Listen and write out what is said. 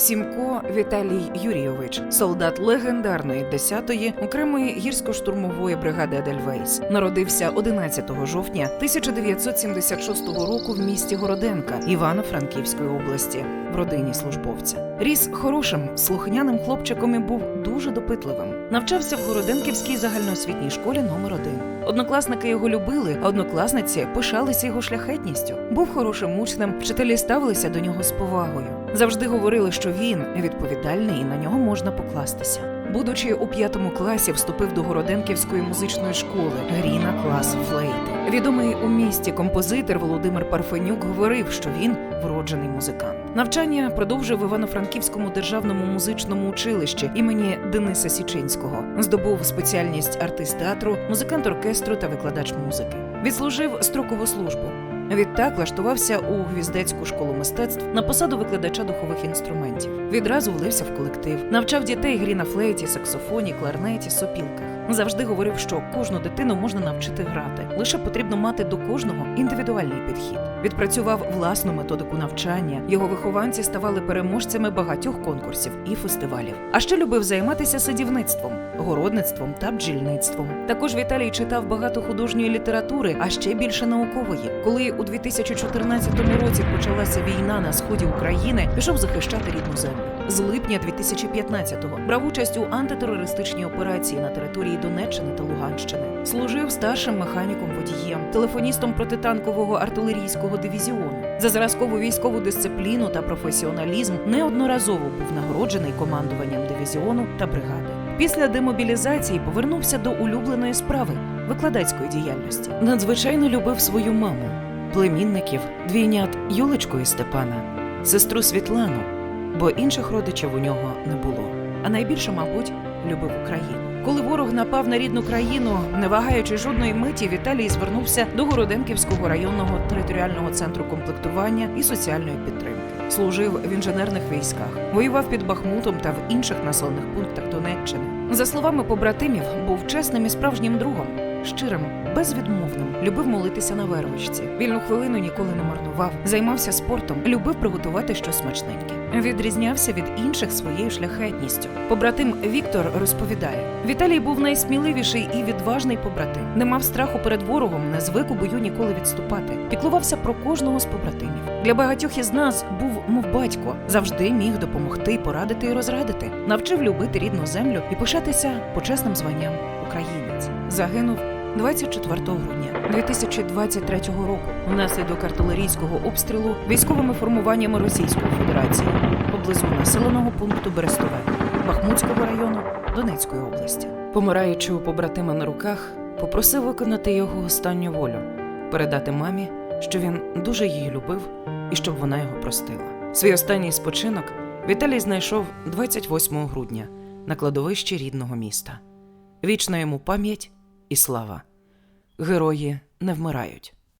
Сімко Віталій Юрійович, солдат легендарної 10-ї окремої гірсько-штурмової бригади Едельвейс, народився 11 жовтня 1976 року в місті Городенка Івано-Франківської області в родині службовця. Ріс хорошим, слухняним хлопчиком і був дуже допитливим. Навчався в Городенківській загальноосвітній школі номер 1 Однокласники його любили, а однокласниці пишалися його шляхетністю. Був хорошим учнем, вчителі ставилися до нього з повагою. Завжди говорили, що він відповідальний і на нього можна покластися. Будучи у п'ятому класі, вступив до Городенківської музичної школи грі на клас флейти. Відомий у місті композитор Володимир Парфенюк говорив, що він вроджений музикант. Навчання продовжив Івано-Франківському державному музичному училищі імені Дениса Січинського. Здобув спеціальність артист театру, музикант оркестру та викладач музики. Відслужив строкову службу. Відтак влаштувався у гвіздецьку школу мистецтв на посаду викладача духових інструментів. Відразу влився в колектив, навчав дітей грі на флейті, саксофоні, кларнеті, сопілках. Завжди говорив, що кожну дитину можна навчити грати. Лише потрібно мати до кожного індивідуальний підхід. Відпрацював власну методику навчання. Його вихованці ставали переможцями багатьох конкурсів і фестивалів. А ще любив займатися садівництвом, городництвом та бджільництвом. Також Віталій читав багато художньої літератури, а ще більше наукової. Коли у 2014 році почалася війна на сході України, пішов захищати рідну землю. З липня 2015-го брав участь у антитерористичній операції на території Донеччини та Луганщини. Служив старшим механіком водієм, телефоністом протитанкового артилерійського дивізіону. За зразкову військову дисципліну та професіоналізм неодноразово був нагороджений командуванням дивізіону та бригади. Після демобілізації повернувся до улюбленої справи викладацької діяльності. Надзвичайно любив свою маму, племінників, двійнят Юлечку і Степана, сестру Світлану, бо інших родичів у нього не було. А найбільше, мабуть, любив Україну. Коли ворог напав на рідну країну, не вагаючи жодної миті, Віталій звернувся до Городенківського районного територіального центру комплектування і соціальної підтримки. Служив в інженерних військах, воював під Бахмутом та в інших населених пунктах Донеччини. За словами побратимів, був чесним і справжнім другом, щирим, безвідмовним, любив молитися на вервичці. Вільну хвилину ніколи не марнував, займався спортом, любив приготувати щось смачненьке. Відрізнявся від інших своєю шляхетністю. Побратим Віктор розповідає: Віталій був найсміливіший і відважний побратим. Не мав страху перед ворогом, не звик у бою ніколи відступати. Піклувався про кожного з побратимів. Для багатьох із нас був, мов батько, завжди міг допомогти, порадити і розрадити. Навчив любити рідну землю і пишатися почесним званням українець. Загинув 24 грудня 2023 року внаслідок артилерійського обстрілу військовими формуваннями Російської Федерації поблизу населеного пункту Берестове Бахмутського району Донецької області. Помираючи у побратима на руках, попросив виконати його останню волю, передати мамі, що він дуже її любив і щоб вона його простила. Свій останній спочинок Віталій знайшов 28 грудня на кладовищі рідного міста. Вічна йому пам'ять і слава. Герої не вмирають.